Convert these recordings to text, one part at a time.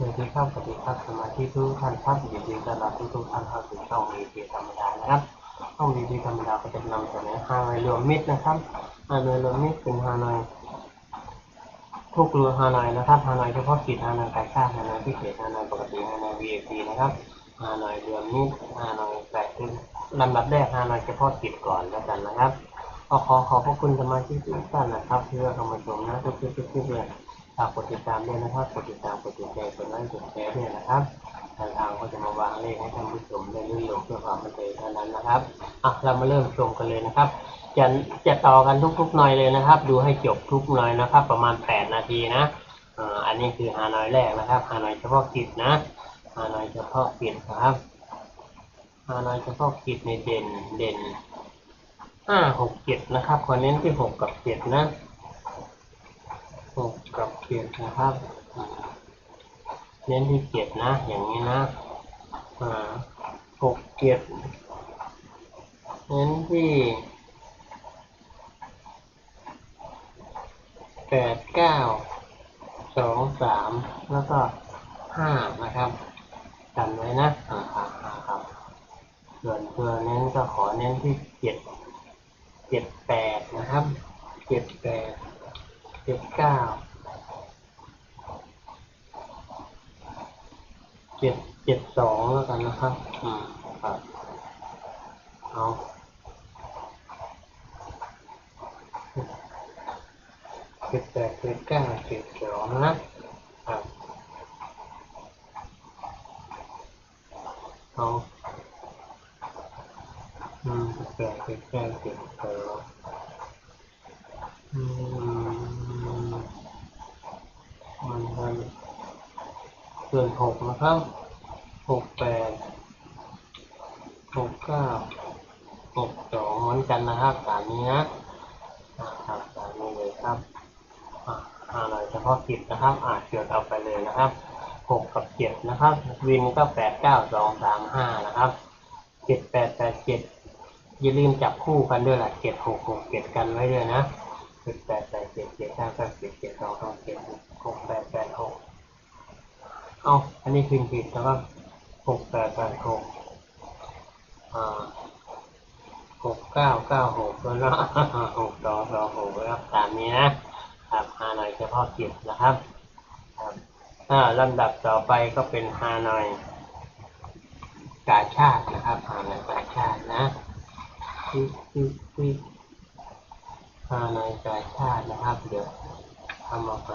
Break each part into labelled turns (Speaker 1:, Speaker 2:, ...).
Speaker 1: โดยที่เข้าปฏิบัติสมาธิทุกท่านครับยินดีต้อนรับทุกทุกท่านเข้าสู่ช่องวีพีธรรมดานะครับช่องวีพีธรรมดาก็จะนำเสนอฮานอยรวมมิตรนะครับฮานอยรวมมิตรเป็นฮานอยทุกรูฮานอยนะครับฮานอยเฉพาะกิจฮานอยกาชาติฮานอยพิเศษฮานอยปกติฮานอยวีพีนะครับฮานอยรวมมิตรฮานอยแปดคือลำดับแรกฮานอยเฉพาะกิจก่อนแล้วกันนะครับก็ขอขอบพระคุณสมาชิกทุกท่านนะครับที่เข้ามาชมนะทุกๆทุกๆเลยากกดติดตามด้วยนะครับ กดติดตาม กดติดใจ กดไลค์กดแชร์เนี่ยนะครับทางทางก็จะมาวางเลขให้ท่านผู้ชมได้ลื่นลงเพื่อความบันเทิงเท่านั้นนะครับ อะ เรามาเริ่มชมกันเลยนะครับ จะจะต่อกันทุกๆหน่อยเลยนะครับ ดูให้จบทุกหน่อยนะครับ ประมาณ 8 นาทีนะอ่าอันนี้คือฮานอยแรกนะครับฮานอยเฉพาะกิจนะฮานอยเฉพาะกิจนะครับฮานอยเฉพาะกิจในเด่นเด่นห้าหกเจ็ดนะครับขอเน้นที่หกกับเจ็ดนะ หกกับเจ็ดนะครับเน้นที่เจ็ดนะ อย่างนี้นะอ่าหกเจ็ดเน้นที่แปดเก้าสองสามแล้วก็ห้านะครับกันไว้นะอ่าครับส่วนตัวเน้นก็ขอเน้นที่เจ็ดเจ็ดแปดนะครับเจ็ดแปด เจ็ดเก้าเจ็ดเจ็ดสองแล้วกันนะครับอืมครับเอาเจ็ดแปดเจ็ดเก้าเจ็ดสองนะครับเอาอืมเจ็ดแปดเจ็ดเก้าเจ็ดสองอืมมันมัน ส่วนหกนะครับหกแปดหกเก้าหกสองเหมือนกันนะครับสามนี้นะครับสามนี้เลยครับอ่าอ่าเรเฉพาะกิจนะครับอ่าเกิดเอาไปเลยนะครับหกกับเจ็ดนะครับ วินก็แปดเก้าสองสามห้านะครับเจ็ดแปดแปดเจ็ดอย่าลืมจับคู่กันด้วยละเจ็ดหกหกเจ็ดกันไว้ด้วยนะ เจ็ดแปดแปดเจ็ดเจ็ดห้าเก้าเจ็ดเจ็ดสองสองเจ็ดหกแปดแปดหกเอาอันนี้พิมพ์ผิดนะครับหกแปดแปดหกอ่าหกเก้าเก้าหกแล้วเนาะหกสองสองหกแล้วตามนี้นะครับฮานอยเฉพาะกิจนะครับครับอ่าลำดับต่อไปก็เป็นฮานอยกาชาตินะครับฮานอยกาชาตินะที่ที่ ที่ฮานอยกายชาตินะครับ เดี๋ยวทำออกไป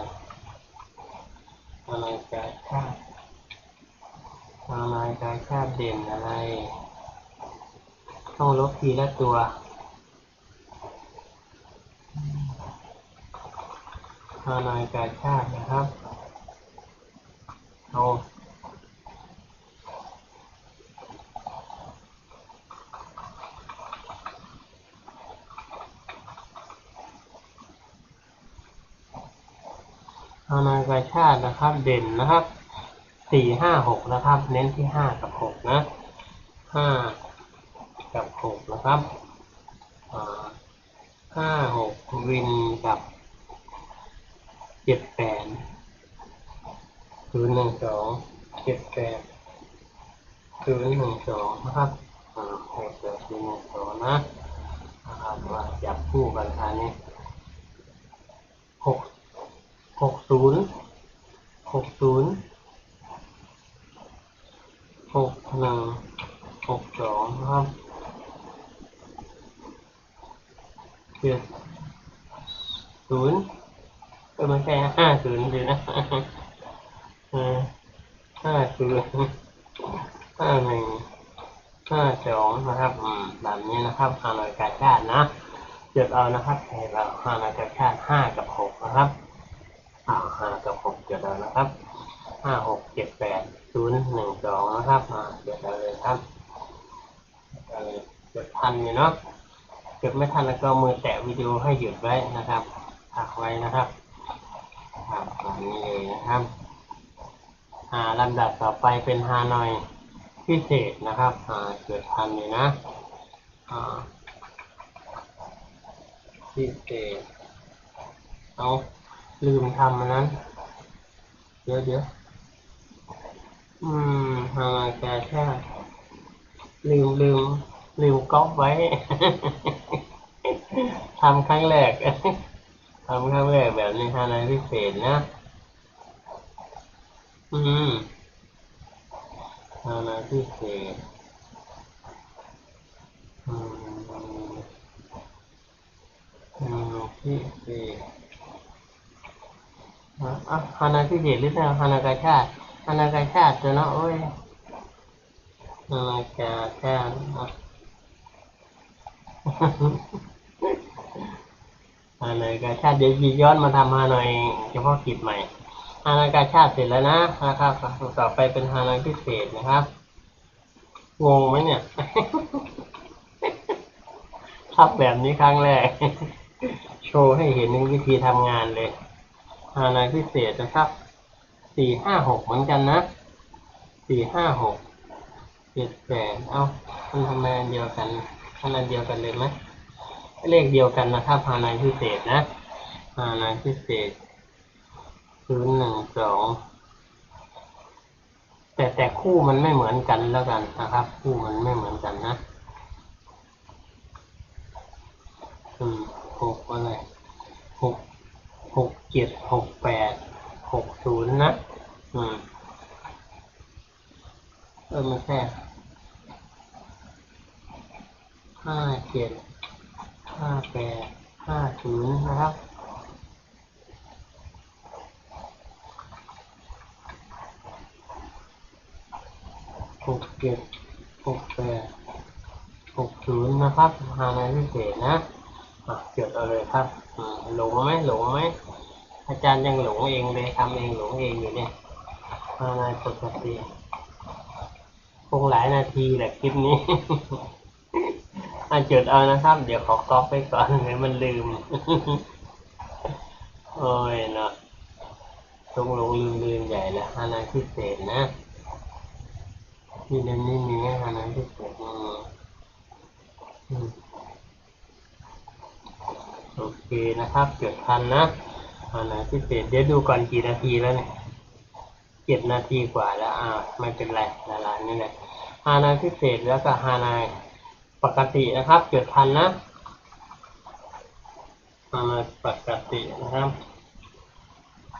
Speaker 1: ฮานอยกายชาติฮานอยกายชาติเด่นอะไร ต้องลบทีละตัวฮานอยกายชาตินะครับเอา ฮานอยกาชาตินะครับ เด่นนะครับสี่ห้าหกนะครับ เน้นที่ห้ากับหกนะห้ากับหกนะครับห้าหกวินกับเจ็ดแปดศูนย์หนึ่งสองเจ็ดแปดศูนย์หนึ่งสองนะครับหกแปดศูนย์หนึ่งสองนะนะครับว่าจับคู่กันอันนี้หก หกศูนย์หกศูนย์หกหนึ่งหกสองนะครับเจ็ดศูนย์ก็ไม่ใช่ห้าศูนย์เดีนะเออห้าศูนย์ห้าหนึ่งห้าสองนะครับแบบนี้นะครับฮานอยกาชาตินะจดเอานะครับให้เราฮานอยกาชาติห้ากับหกนะครับ อ่าห้ากับหกจดเอานะครับห้าหกเจ็ดแปดศูนย์หนึ่งสองนะครับอ่าจดเอาเลยครับจดเอาเลยจดทันอยู่เนาะจดไม่ทันแล้วก็มือแตะวิดีโอให้หยุดไว้นะครับพักไว้นะครับครับแบบนี้เลยนะครับอ่าลำดับต่อไปเป็นฮานอยพิเศษนะครับอ่าเกิดทันอยู่นะอ่าพิเศษเอา ลืมทำมันนั้น เดี๋ยวเดี๋ยวอืมฮานากาชาติลืมลืมลืมก๊อปไว้ ทำครั้งแรกทำครั้งแรกแบบนี้ฮานายพิเศษนะ อืมฮานายพิเศษอืมอืมพิเศษ อะฮานาพิเศษหรือฮานากาชาติฮานากาชาติเนาะโอ้ยฮานากาชาติฮานอยกาชาติเดี๋ยวย้อนมาทำฮานอยเฉพาะกิจใหม่ฮานอยกาชาติเสร็จแล้วนะนะครับต่อไปเป็นฮานอยพิเศษนะครับงงไหมเนี่ยทับแบบนี้ครั้งแรก โชว์ให้เห็นวิธีทำงานเลยานอยพิเศษนะครับสี่ห้าหกเหมือนกันนะสี่ห้าหกเจ็ดแปดเอ้ามันทำไมอันเดียวกันอันอันเดียวกันเลยไหมเลขเดียวกันนะครับฮานายพิเศษนะฮานายพิเศษศูนย์หนึ่งสองแต่แต่คู่มันไม่เหมือนกันแล้วกันนะครับ คู่มันไม่เหมือนกันนะอืมหกอะไรหกหกเจ็ดหกแปดหกศูนย์นะอืมเออไม่ใช่ห้าเจ็ด ห้าแปดห้าศูนย์นะครับ หกเจ็ดหกแปดหกศูนย์นะครับฮานพิเศษนะอะจดเอาเลยครับหลงไหมหลงไหมอาจารย์ยังหลงเองเลยทำเองหลงเองอยู่เนี่ยฮาในปกติคงหลายนาทีแหละคลิปนี้อะจดเอานะครับ เดี๋ยวขอก๊อปไปก่อนเดี๋ยวมันลืมโอ้ยเนาะตรงหลงลืมลืมใหญ่แล้วฮานาพิเศษนะ ที่เล่มนี้มีฮานาพิเศษอืมอืมโอเคนะครับจดทันนะฮานาพิเศษเดี๋ยวดูก่อนกี่นาทีแล้วเนี่ยเจ็ดนาทีกว่าแล้วอ่าไม่เป็นไรดารานี่แหละฮานายพิเศษแล้วก็ฮานายปกตินะครับจดทันนะฮานายปกตินะครับ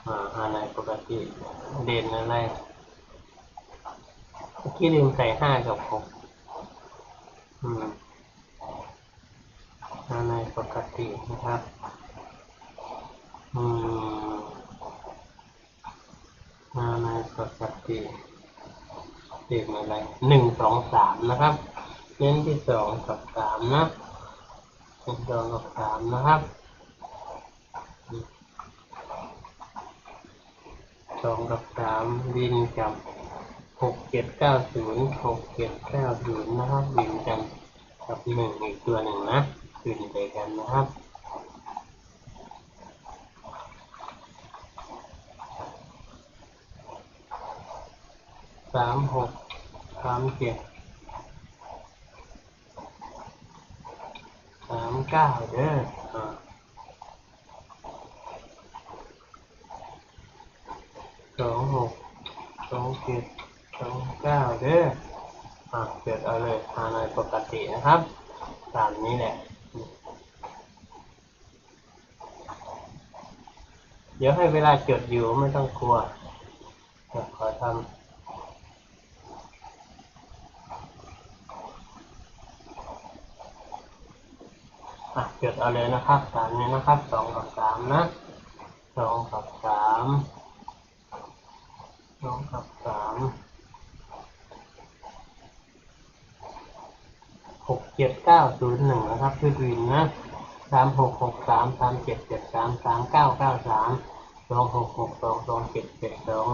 Speaker 1: อ่าฮานายปกติเด่นอะไร มื่อกี้ลืมใส่ห้ากับหกอืมฮานปกตินะครับ อืมฮานปกติเด่นอะไรหนึ่งสองสามนะครับเน้นที่สองกับสามนะเป็นสองกับสามนะครับสองกับสามวินกับ หกเจ็ดเก้าศูนย์หกเจ็ดเก้าศูนย์นะครับวินกันกับหนึ่งอีกตัวหนึ่งนะขึ้นไปกันนะครับสามหกสามเจ็ดสามเก้าเด้อสองหกสองเจ็ด เก้าเด้ออ่าเกิดเอาเลยฮานอยปกตินะครับ ตามนี้แหละ เดี๋ยวให้เวลาจดอยู่ไม่ต้องกลัวเดี๋ยวขอทำอะจดเอาเลยนะครับสามนี้นะครับสองกับสามนะสองกับสามสองกับสาม หกเจ็ดเก้าศูนย์หนึ่งนะครับชื่อวินนะสามหกหกสามสามเจ็ดเจ็ดสามสามเก้าเก้าสามสองหกหกสองสองเจ็ดเจ็ดสอง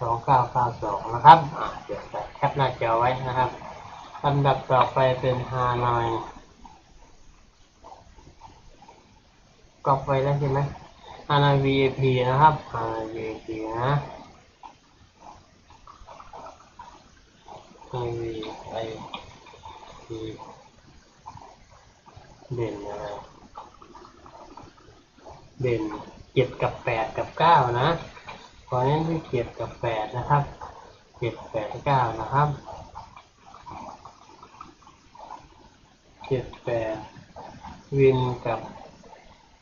Speaker 1: สองเก้าเก้าสองนะครับอะเดี๋ยวจะแคปหน้าจอไว้นะครับลำดับต่อไปเป็นฮานอยกรอบไว้แล้วใช่ไหมอานา VIP นะครับอานา VIP นะอานา VIP เด่นอะไรเด่นเจ็ดกับแปดกับเก้านะขอเน้นที่เจ็ดกับแปดนะครับเจ็ดแปดเก้านะครับเจ็ดแปดวินกับ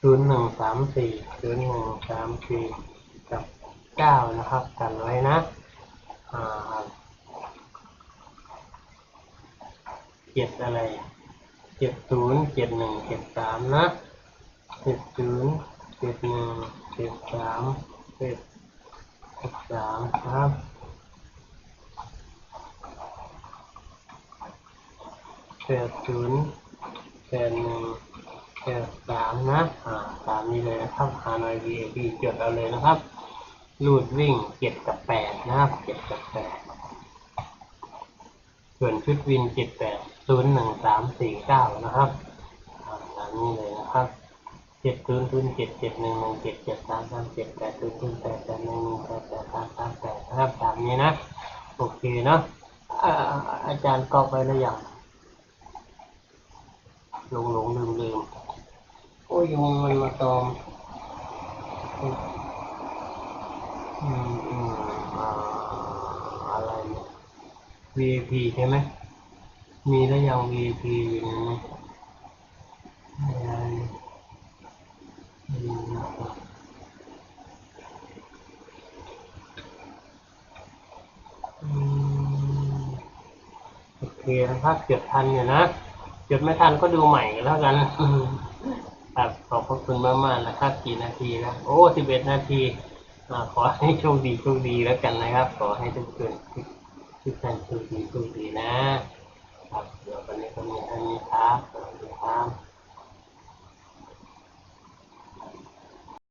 Speaker 1: ศูนย์หนึ่งสามสี่ศูนย์หนึ่งสามสี่กับเก้านะครับกันไว้นะอ่า เจ็ดอะไรเจ็ดศูนย์เจ็ดหนึ่งเจ็ดสามนะเจ็ดศูนย์เจ็ดหนึ่งเจ็ดสามเจ็ดเจ็ดสามนะครับแปดศูนย์แปดหนึ่งแปดสามนะอ่าตามนี้เลยนะครับฮาหน่อย VIP จดเอาเลยนะครับรูดวิ่งเจ็ดกับแปดนะครับเจ็ดกับแปดส่วนชุดวินเจ็ดแปด ศูนย์หนึ่งสามสี่เก้านะครับอ่าตามนี้เลยนะครับเจ็ดศูนย์ศูนย์เจ็ดเจ็ดหนึ่งหนึ่งเจ็ดเจ็ดสามสามเจ็ดแปดศูนย์ศูนย์แปดแปดหนึ่งหนึ่งแปดแปดสามสามแปดนะครับตามนี้นะโอเคเนาะอาจารย์กรอกไปแล้วยังหลงหลงลืมลืมโอ้ยยุงมันมาตอมอืมอืมอะไรเนี่ย VIP ใช่ไหม มีแล้วยัง VIP อยู่นนี้อะไรอืมโอเคนะครับเกือบทันอยู่นะจดไม่ทันก็ดูใหม่แล้วกันครับขอบพระคุณมากๆนะครับกี่นาทีแล้วโอ้สิบเอ็ดนาทีขอให้โชคดีโชคดีแล้วกันนะครับ ขอให้ทุกคนทุกท่านโชคดีโชคดีนะ ครับเ